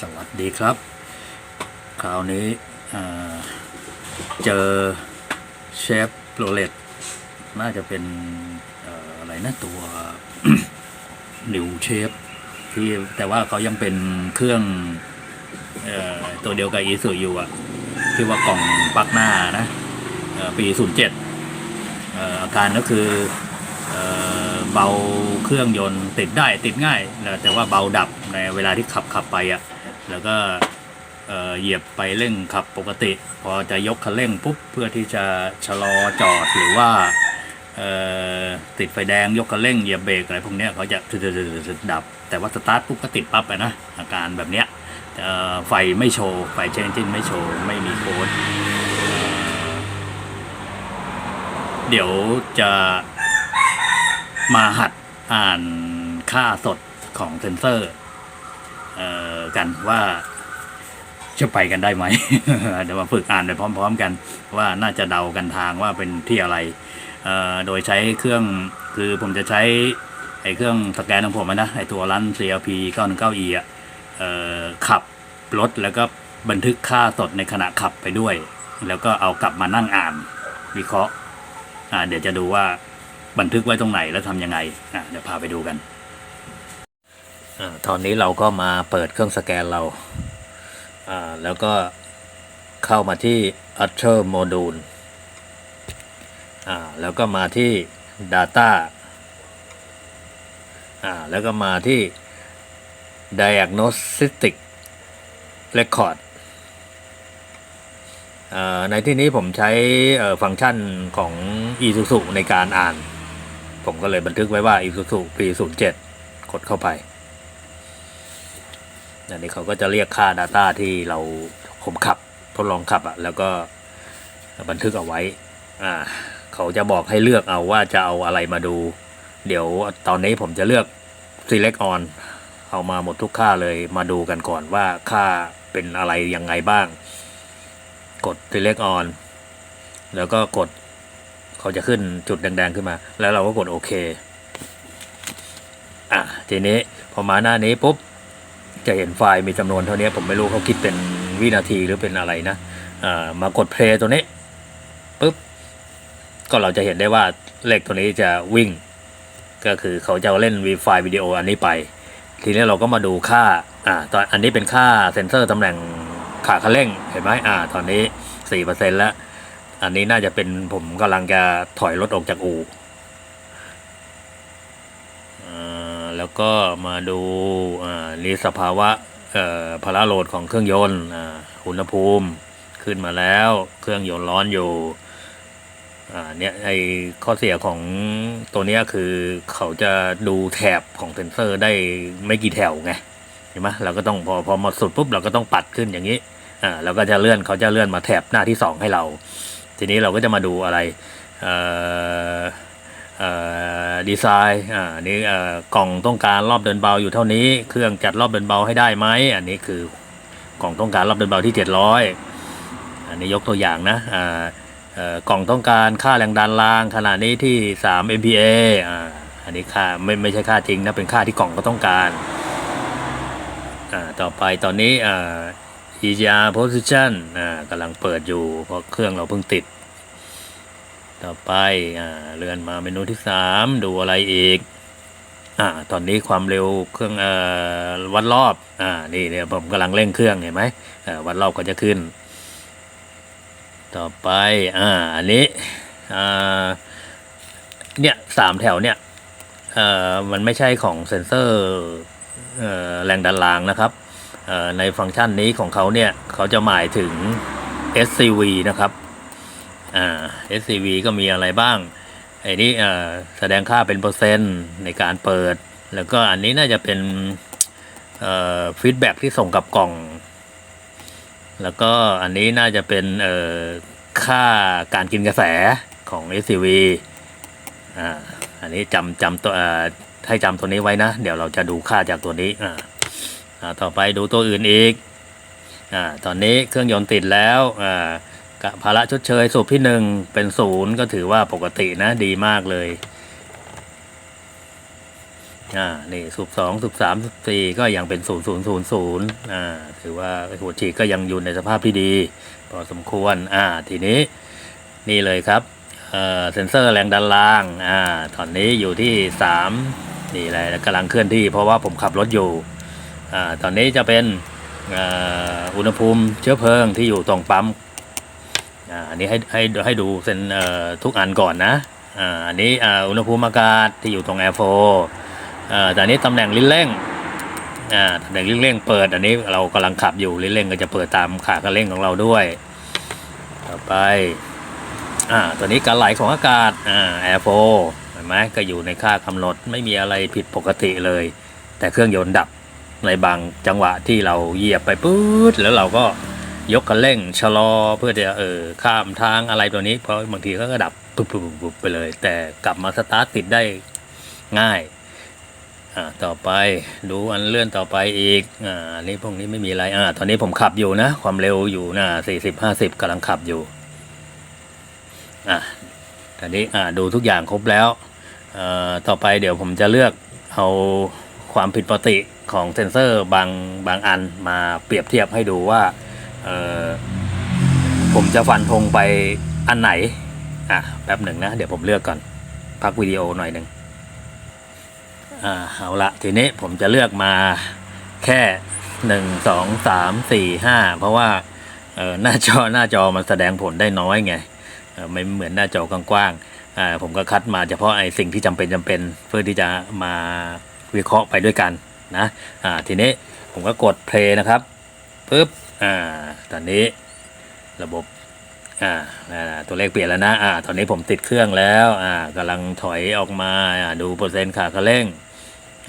สวัสดีครับ คราวนี้เจอเชฟโรเลตน่าจะเป็นออะไรนะตัวนิวเชฟที่แต่ว่าเขายังเป็นเครื่องออตัวเดียวกับอีสุอยู่อะที่ว่ากล่องปักหน้านะเอ่อปี07เอ่ออาการก็คือเบาเครื่องยนต์ติดได้ติดง่าย แต่ว่าเบาดับ เวลาที่ขับขับไปอะแล้วก็เหยียบไปเร่งขับปกติ พอจะยกคันเร่งปุ๊บเพื่อที่จะชะลอจอดหรือว่าติดไฟแดงยกคันเร่งเหยียบเบรกอะไรพวกนี้เขาจะดับ แต่ว่าสตาร์ทปุ๊บก็ติดปั๊บไปนะอาการแบบเนี้ยไฟไม่โชว์ไฟเชนจินไม่โชว์ไม่มีโค้ดเดี๋ยวจะมาหัดอ่านค่าสดของเซนเซอร์ กันว่าจะไปกันได้ไหมเดี๋ยวมาฝึกอ่านไปพร้อม ๆ กัน ว่าน่าจะเดากันทางว่าเป็นที่อะไร โดยใช้เครื่องคือผมจะใช้ไอ้เครื่องสแกนของผมนะไอ้ตัวรัน CLP 919E อะขับรถแล้วก็บันทึกค่าสดในขณะขับไปด้วย แล้วก็เอากลับมานั่งอ่านวิเคราะห์เดี๋ยวจะดูว่าบันทึกไว้ตรงไหนแล้วทำยังไงเดี๋ยวพาไปดูกัน อตอนนี้เราก็มาเปิดเครื่องสแกนเรา แล้วก็เข้ามาที่ Utter Module แล้วก็มาที่ Data อ่าแล้วก็มาที่ Diagnostic Record ในที่นี้ผมใช้ฟังก์ชันของ eSusu ในการอ่าน ผมก็เลยบันทึกไว้ว่า eSusu P07 กดเข้าไป อันนี้เขาก็จะเรียกค่า Data ที่เราผมขับทดลองขับอะแล้วก็บันทึกเอาไว้อ่าเขาจะบอกให้เลือกเอาว่าจะเอาอะไรมาดู เดี๋ยวตอนนี้ผมจะเลือก select on เอามาหมดทุกค่าเลยมาดูกันก่อนว่าค่าเป็นอะไรยังไงบ้าง กด select on แล้วก็กดเขาจะขึ้นจุดแดงๆขึ้นมา แล้วเราก็กดโอเคอะทีนี้พอมาหน้านี้ปุ๊บ จะเห็นไฟล์มีจำนวนเท่านี้ผมไม่รู้เขาคิดเป็นวินาทีหรือเป็นอะไรนะมากด play ตัวนี้ปุ๊บก็เราจะเห็นได้ว่าเลขตัวนี้จะวิ่ง ก็คือเขาจะเล่นวีไฟล์วิดีโออันนี้ไป ทีนี้เราก็มาดูค่าอ่าตอนอันนี้เป็นค่าเซ็นเซอร์ตำแหน่งขาคันเร่งเห็นไหมอ่า ตอนนี้สี่เปอร์เซ็นแล้ว อันนี้น่าจะเป็นผมกำลังจะถอยรถออกจากอู่า แล้วก็มาดูอ่านี่สภาวะพาราโหลดของเครื่องยนต์อุณหภูมิขึ้นมาแล้ว เครื่องยนต์ร้อนอยู่อ่าเนี่ยไอข้อเสียของตัวนี้คือเขาจะดูแถบของเซนเซอร์ได้ไม่กี่แถวไงเห็นไหมเราก็ต้องพอพอหมดสุดปุ๊บเราก็ต้องปัดขึ้นอย่างนี้อ่าเราก็จะเลื่อนเขาจะเลื่อนมาแถบหน้าที่สองให้เรา ทีนี้เราก็จะมาดูอะไรเอ่อ ดีไซน์อ่านี่กล่องต้องการรอบเดินเบาอยู่เท่านี้ เครื่องจัดรอบเดินเบาให้ได้ไหมอันนี้คือกล่องต้องการรอบเดินเบาที่เจ็ดร้อยอันนี้ยกตัวอย่างนะอ่ากล่องต้องการค่าแรงดันรางขนาดนี้ที่3 MPa อ่าอันนี้ค่าไม่ไม่ใช่ค่าจริงนะเป็นค่าที่กล่องก็ต้องการอ่าต่อไปตอนนี้อ่า EGR position อ่ากำลังเปิดอยู่เพราะเครื่องเราเพิ่งติด ต่อไปอ่าเลื่อนมาเมนูที่3ดูอะไรอีกอ่าตอนนี้ความเร็วเครื่องเอ่อวัดรอบอ่านี่เนี่ยผมกำลังเร่งเครื่องเห็นไหมอ่าวัดรอบก็จะขึ้น ต่อไปอ่าอันนี้อ่าเนี่ยสามแถวเนี่ยเอ่อมันไม่ใช่ของเซ็นเซอร์เอ่อแรงดันรางนะครับเอ่อในฟังก์ชันนี้ของเขาเนี่ยเขาจะหมายถึง SCV นะครับ อ่า SCV ก็มีอะไรบ้างไอ้นี่อ่อแสดงค่าเป็นเปอร์เซ็นต์ในการเปิด แล้วก็อันนี้น่าจะเป็นเอ่อฟีดแบ็ที่ส่งกับกล่อง แล้วก็อันนี้น่าจะเป็นเอ่อค่าการกินกระแสของ SCV อ่าอันนี้จำจำตัวให้จำตัวนี้ไว้นะ เดี๋ยวเราจะดูค่าจากตัวนี้อ่าต่อไปดูตัวอื่นอีกอ่าตอนนี้เครื่องยนต์ติดแล้วอ่า กะภาระชดเชยสูบที่หนึ่งเป็นศูนย์ก็ถือว่าปกตินะดีมากเลย อ่า นี่สูบสองสูบสามสูบสี่ก็ยังเป็นศูนย์ศูนย์ศูนย์ศูนย์อ่า ถือว่าหัวฉีดก็ยังอยู่ในสภาพที่ดี พอสมควร อ่า ทีนี้ นี่เลยครับ เอ่อ เซนเซอร์แรงดันล่าง อ่า ตอนนี้อยู่ที่สามนี่อะไรกำลังเคลื่อนที่ เพราะว่าผมขับรถอยู่ อ่า ตอนนี้จะเป็นอ่ออุณหภูมิเชื้อเพลิงที่อยู่ตรงปั๊ม อ่าอันนี้ให้ให้ให้ดูเซ็นเอ่อทุกอันก่อนนะอ่าอันนี้อ่าอุณหภูมิอากาศที่อยู่ตรงแอร์โฟอ่าแต่อันนี้ตำแหน่งลิ้นเร่งอ่าตำแหน่งลิ้นเร่งเปิด อันนี้เรากำลังขับอยู่ลิ้นเร่งก็จะเปิดตามขาคันเร่งของเราด้วย ต่อไปอ่าตัวนี้การไหลของอากาศอ่าแอร์โฟเห็นไหมก็อยู่ในค่ากำหนดไม่มีอะไรผิดปกติเลย แต่เครื่องยนต์ดับในบางจังหวะที่เราเหยียบไปปื๊ดแล้วเราก็ ยกคันเร่งชะลอเพื่อจะเออข้ามทางอะไรตัวนี้ เพราะบางทีเขาก็ดับปุ๊บปุ๊บปุ๊บไปเลย แต่กลับมาสตาร์ทติดได้ง่ายอ่าต่อไปดูอันเลื่อนต่อไปอีกอ่าอันนี้พวกนี้ไม่มีอะไรอ่าตอนนี้ผมขับอยู่นะ ความเร็วอยู่นะสี่สิบห้าสิบกำลังขับอยู่อะตอนนี้อ่าดูทุกอย่างครบแล้วอ่อต่อไปเดี๋ยวผมจะเลือกเอาความผิดปกติของเซนเซอร์บางบางอันมาเปรียบเทียบให้ดูว่า เออผมจะฟันธงไปอันไหน อะแป๊บหนึ่งนะ เดี๋ยวผมเลือกก่อน พักวิดีโอหน่อยหนึ่งอ่าเอาละทีนี้ผมจะเลือกมาแค่หนึ่งสองสามสี่ห้าเพราะว่าเออหน้าจอหน้าจอมันแสดงผลได้น้อยไงเออไม่เหมือนหน้าจอกว้างๆอ่าผมก็คัดมาเฉพาะไอ้สิ่งที่จำเป็นจำเป็น เพื่อที่จะมาวิเคราะห์ไปด้วยกันนะอ่าทีนี้ผมก็กดเพลย์นะครับปุ๊บ อ่าตอนนี้ระบบอ่าตัวเลขเปลี่ยนแล้วนะอ่าตอนนี้ผมติดเครื่องแล้วอ่ากำลังถอยออกมาอ่าดูเปอร์เซ็นต์ขาคันเร่ง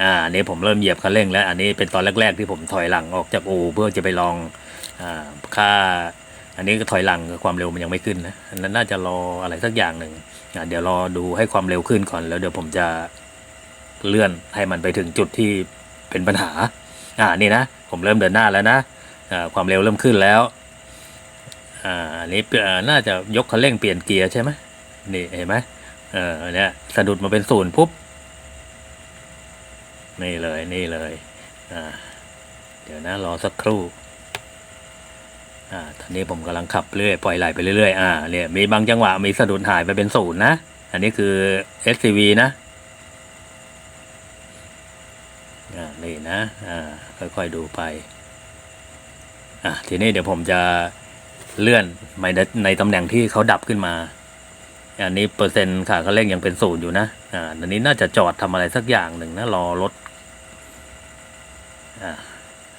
อ่าอันนี้ผมเริ่มเหยียบคันเร่งแล้ว อันนี้เป็นตอนแรก ๆ ที่ผมถอยหลังออกจากอู่เพื่อจะไปลองอ่าค่า อันนี้ก็ถอยหลังความเร็วมันยังไม่ขึ้นนะอันนั้นน่าจะรออะไรสักอย่างหนึ่งอะเดี๋ยวรอดูให้ความเร็วขึ้นก่อนแล้วเดี๋ยวผมจะเลื่อนให้มันไปถึงจุดที่เป็นปัญหาอ่านี่นะ ผมเริ่มเดินหน้าแล้วนะ ความเร็วเริ่มขึ้นแล้วอันนี้น่าจะยกคันเร่งเปลี่ยนเกียร์ใช่ไหมนี่เห็นไหมเอออันเนี้ยสะดุดมาเป็นศูนย์ปุ๊บนี่เลยนี่เลยอ่าเดี๋ยวนะรอสักครู่อ่าตอนนี้ผมกำลังขับเรื่อยปล่อยไหลไปเรื่อยๆอ่าเนี่ยมีบางจังหวะมีสะดุดหายไปเป็นศูนย์นะ อันนี้คือ SCV นะอ่านี่นะอ่าค่อยๆดูไป อะทีนี้เดี๋ยวผมจะเลื่อนไปในในตำแหน่งที่เขาดับขึ้นมา อันนี้เปอร์เซ็นต์ขาเขาเร่งยังเป็นศูนย์อยู่นะ อ่าอันนี้น่าจะจอดทำอะไรสักอย่างหนึ่งนะรอรถ อ่า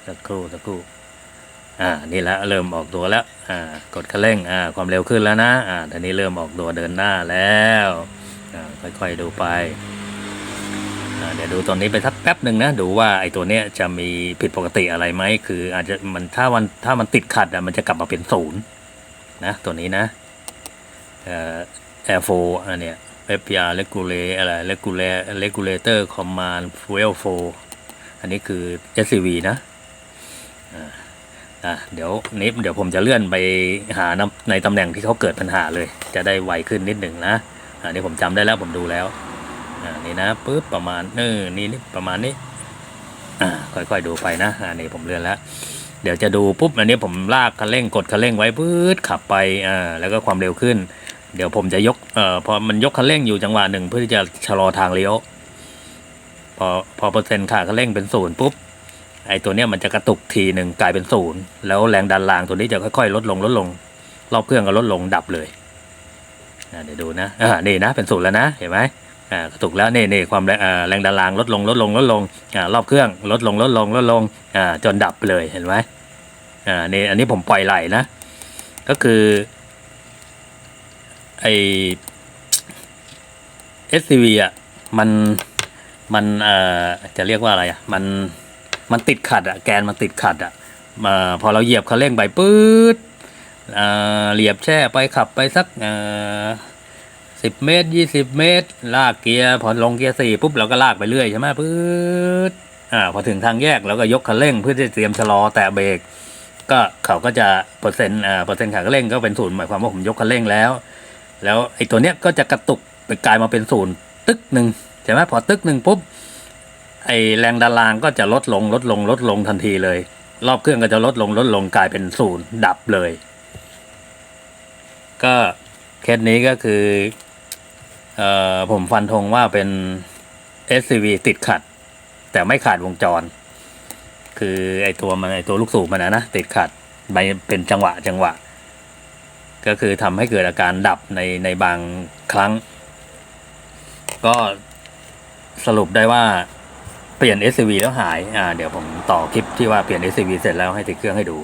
สักครู่สักครู่อ่า นี่แล้วเริ่มออกตัวแล้ว อ่า กดคันเร่ง อ่า ความเร็วขึ้นแล้วนะ อ่าตอนนี้เริ่มออกตัวเดินหน้าแล้ว อ่า ค่อยๆดูไป เดี๋ยวดูตอนนี้ไปสักแป๊บหนึ่งนะ ดูว่าไอ้ตัวเนี้ยจะมีผิดปกติอะไรไหม คืออาจจะมันถ้ามันถ้ามันติดขัดอะมันจะกลับมาเป็นศูนย์นะตัวนี้นะเอ่อ Air 4อันเนี้ย FPR Regulate อะไร Regulate Regulator Command Fuel Flow อันนี้คือ SCV นะอะเดี๋ยวนี้เดี๋ยวผมจะเลื่อนไปหาในตำแหน่งที่เขาเกิดปัญหาเลย จะได้ไวขึ้นนิดหนึ่งนะอันนี้ผมจำได้แล้วผมดูแล้ว อ่านี่นะปุ๊บประมาณเออนี่นี่ประมาณนี้อ่าค่อยๆดูไปนะอ่านี่ผมเลื่อนแล้วเดี๋ยวจะดูปุ๊บอันนี้ผมลากคันเร่งกดคันเร่งไว้ปื๊ดขับไปอ่าแล้วก็ความเร็วขึ้น เดี๋ยวผมจะยกเอ่อพอมันยกคันเร่งอยู่จังหวะหนึ่งเพื่อที่จะชะลอทางเลี้ยวพอพอเปอร์เซ็นต์ขาคันเร่งเป็นศูนย์ปุ๊บไอ้ตัวเนี้ยมันจะกระตุกทีหนึ่งกลายเป็นศูนย์แล้วแรงดันรางตัวนี้จะค่อยๆลดลงลดลง รอบเครื่องก็ลดลงดับเลยเดี๋ยวดูนะอ่านี่นะเป็นศูนย์แล้วนะเห็นไหม อ่ากระตุกแล้วนี่นี่ความแรงแรงดันรางลดลงลดลงลดลงอ่ารอบเครื่องลดลงลดลงลดลงอ่าจนดับเลยเห็นไหมอ่านี่อันนี้ผมปล่อยไหลนะ ก็คือไอ SCV อะมันมันเอ่อจะเรียกว่าอะไรอะมันมันติดขัดอะแกนมันติดขัดอะมาพอเราเหยียบคันเร่งไปปื๊ดอ่าเหยียบแช่ไปขับไปสัก สิบเมตรยี่สิบเมตร ลากเกียร์พอลงเกียร์สี่ปุ๊บเราก็ลากไปเรื่อยใช่ไหมปื๊ดอ่าพอถึงทางแยกเราก็ยกคันเร่งเพื่อที่จะเตรียมชะลอแตะเบรกก็เขาก็จะเปอร์เซ็นต์อ่าเปอร์เซ็นต์ขาคันเร่งก็เป็นศูนย์หมายความว่าผมยกคันเร่งแล้ว แล้วไอ้ตัวเนี้ยก็จะกระตุกไปกลายมาเป็นศูนย์ตึกหนึ่งใช่ไหมพอตึกหนึ่งปุ๊บไอแรงดันรางก็จะลดลงลดลงลดลงทันทีเลย รอบเครื่องก็จะลดลงลดลงกลายเป็นศูนย์ดับเลย ก็เคสนี้ก็คือ เอ่อผมฟันธงว่าเป็น SCV ติดขัด แต่ไม่ขาดวงจร คือไอตัวมันไอตัวลูกสูบมันนะนะติดขัดไปเป็นจังหวะจังหวะ ก็คือทำให้เกิดอาการดับในในบางครั้ง ก็สรุปได้ว่าเปลี่ยน SCV แล้วหาย อ่า เดี๋ยวผมต่อคลิปที่ว่าเปลี่ยน SCV เสร็จแล้วให้ติดเครื่องให้ดู